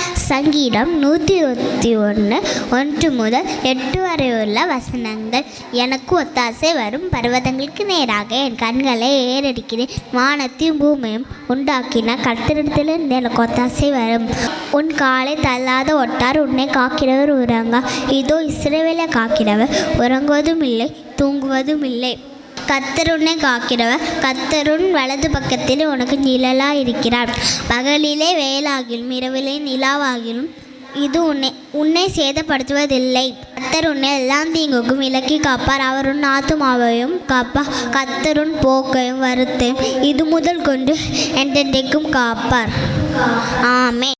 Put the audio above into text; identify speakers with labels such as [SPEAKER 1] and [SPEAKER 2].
[SPEAKER 1] சங்கீதம் நூற்றி இருபத்தி ஒன்று ஒன்று முதல் எட்டு வரை உள்ள வசனங்கள். எனக்கு ஒத்தாசை வரும் பர்வதங்களுக்கு நேராக என் கண்களை ஏறடிக்கிறேன். வானத்தையும் பூமியும் உண்டாக்கின கர்த்தரிடத்திலிருந்து எனக்கு ஒத்தாசை வரும். உன் காலை தள்ளாத ஒட்டார் உன்னை காக்கிறவர் உறங்கா. இதோ இஸ்ரவேலை காக்கிறவர் உறங்குவதும் இல்லை தூங்குவதும் இல்லை. கத்தருன்னை காக்கிறவர் கத்தருன் வலது பக்கத்தில் உனக்கு நிழலாக இருக்கிறார் பகலிலே வேலாகிலும் இரவிலே நிலாவாகிலும் இது உன்னை உன்னை சேதப்படுத்துவதில்லை. கத்தர் உன்னை எல்லாம் தீங்குக்கும் விலக்கி காப்பார். அவருன் ஆத்துமாவையும் காப்பார் கத்தருன் போக்கையும் வருத்தையும் இது முதல் கொண்டு என்றென்றைக்கும் காப்பார். ஆமே